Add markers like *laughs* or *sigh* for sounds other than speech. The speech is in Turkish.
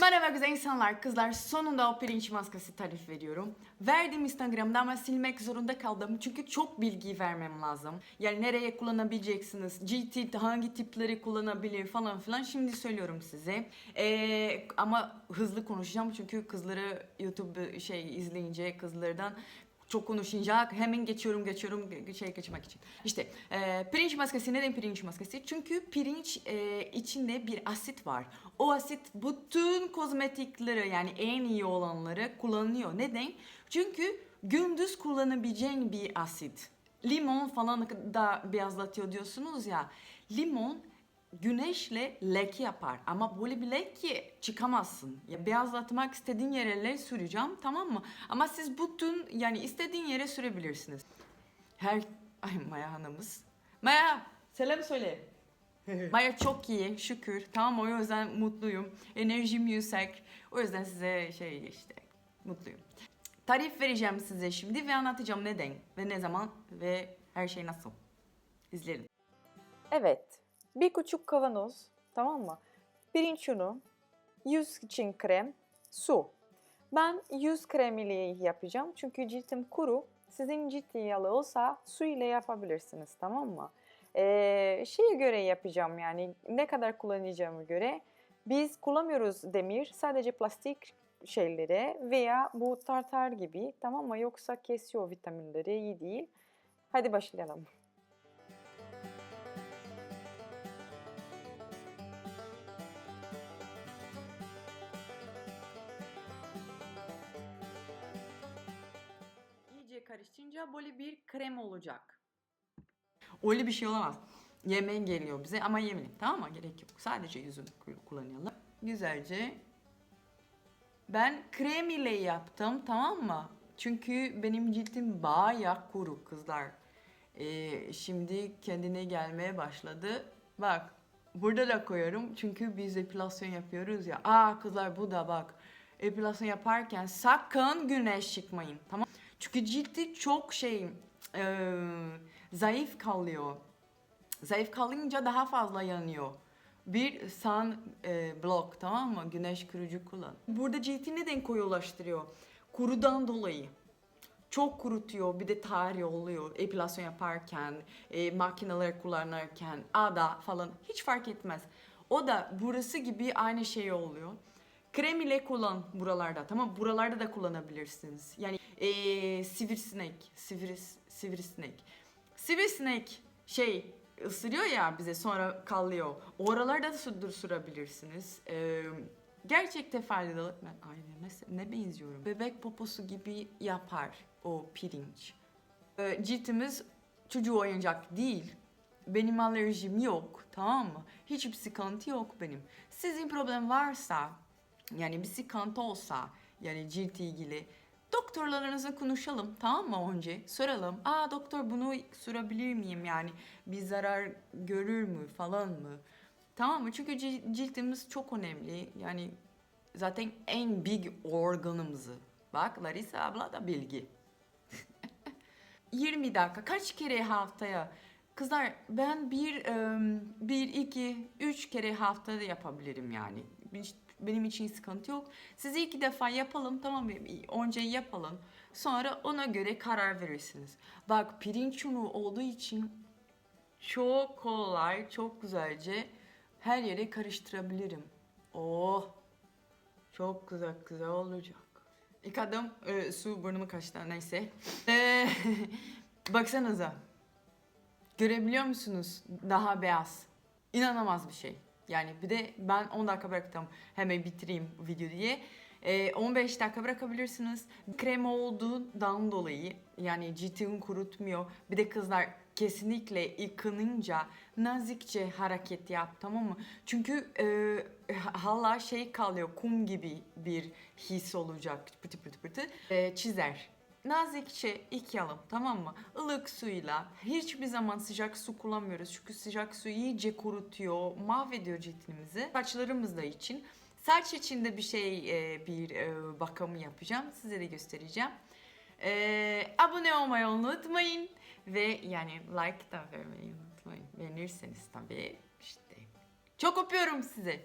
Merhaba güzel insanlar, kızlar. Sonunda o pirinç maskesi tarif veriyorum. Verdim Instagram'da ama silmek zorunda kaldım. Çünkü çok bilgi vermem lazım. Yani nereye kullanabileceksiniz, GT hangi tipleri kullanabilir falan filan. Şimdi söylüyorum size. Ee, ama hızlı konuşacağım çünkü kızları YouTube şey izleyince kızlardan çok konuşunca hemen geçiyorum geçiyorum şey geçmek için. İşte e, pirinç maskesi neden pirinç maskesi? Çünkü pirinç e, içinde bir asit var. O asit bütün kozmetikleri yani en iyi olanları kullanıyor. Neden? Çünkü gündüz kullanabileceğin bir asit. Limon falan da beyazlatıyor diyorsunuz ya. Limon güneşle leke yapar ama böyle bir leke çıkamazsın. Ya beyazlatmak istediğin yere süreceğim tamam mı? Ama siz bütün yani istediğin yere sürebilirsiniz. Her ay Maya hanımız. Maya selam söyle. *laughs* Maya çok iyi şükür. Tamam o yüzden mutluyum. Enerjim yüksek. O yüzden size şey işte mutluyum. Tarif vereceğim size şimdi ve anlatacağım neden ve ne zaman ve her şey nasıl. İzleyelim. Evet. Bir küçük kavanoz, tamam mı? Pirinç unu, yüz için krem, su. Ben yüz krem ile yapacağım çünkü cildim kuru. Sizin cildi yağlı olsa su ile yapabilirsiniz, tamam mı? Ee, şeye göre yapacağım yani ne kadar kullanacağımı göre. Biz kullanmıyoruz demir, sadece plastik şeylere veya bu tartar gibi, tamam mı? Yoksa kesiyor vitaminleri, iyi değil. Hadi başlayalım. Karıştırınca böyle bir krem olacak. Öyle bir şey olamaz. Yemeğin geliyor bize ama yemeyelim tamam mı? Gerek yok. Sadece yüzünü ku- kullanalım. Güzelce. Ben krem ile yaptım tamam mı? Çünkü benim cildim bayağı kuru kızlar. Ee, şimdi kendine gelmeye başladı. Bak burada da koyarım çünkü biz epilasyon yapıyoruz ya. Aa kızlar bu da bak. Epilasyon yaparken sakın güneş çıkmayın tamam Çünkü cildi çok şey e, zayıf kalıyor. Zayıf kalınca daha fazla yanıyor. Bir sun e, block tamam mı? Güneş kırıcı kullan. Burada cildi neden koyulaştırıyor? Kurudan dolayı çok kurutuyor bir de tarih oluyor epilasyon yaparken e, makineler kullanırken ada falan hiç fark etmez. O da burası gibi aynı şey oluyor. Krem ile kullan buralarda tamam buralarda da kullanabilirsiniz. Yani e, sivrisinek, sivris, sivrisinek. Sivrisinek şey ısırıyor ya bize sonra kalıyor. Oralarda da sür- sürebilirsiniz. Ee, gerçekten faydalı. Ben aynı ne benziyorum. Bebek poposu gibi yapar o pirinç. Ee, ciltimiz çocuğu oyuncak değil. Benim alerjim yok tamam mı? Hiçbir sıkıntı yok benim. Sizin problem varsa yani bir sıkıntı olsa yani cilt ilgili doktorlarınızla konuşalım tamam mı önce soralım. Aa doktor bunu sürebilir miyim yani bir zarar görür mü falan mı? Tamam mı? Çünkü cil- ciltimiz çok önemli. Yani zaten en big organımızı. Bak Larissa abla da bilgi. *laughs* 20 dakika kaç kere haftaya? Kızlar ben bir, bir, iki, üç kere haftada yapabilirim yani. Benim için sıkıntı yok. Siz iki defa yapalım tamam mı? Önce yapalım. Sonra ona göre karar verirsiniz. Bak pirinç unu olduğu için çok kolay, çok güzelce her yere karıştırabilirim. Oh! Çok güzel güzel olacak. Yıkadım. Ee, su burnumu kaçtı neyse. Ee, *laughs* baksanıza. Görebiliyor musunuz? Daha beyaz. İnanılmaz bir şey. Yani bir de ben 10 dakika bıraktım hemen bitireyim video diye. Ee, 15 dakika bırakabilirsiniz. Krem olduğundan dolayı yani ciltini kurutmuyor. Bir de kızlar kesinlikle yıkanınca nazikçe hareket yap tamam mı? Çünkü e, hala şey kalıyor kum gibi bir his olacak pıtı pıtı pıtı. E, çizer. Nazikçe yıkayalım tamam mı? Ilık suyla hiçbir zaman sıcak su kullanmıyoruz. Çünkü sıcak su iyice kurutuyor, mahvediyor cildimizi. Saçlarımız da için. Saç için de bir şey, e, bir e, bakımı yapacağım. Size de göstereceğim. E, abone olmayı unutmayın. Ve yani like da vermeyi unutmayın. Beğenirseniz tabii işte. Çok öpüyorum size.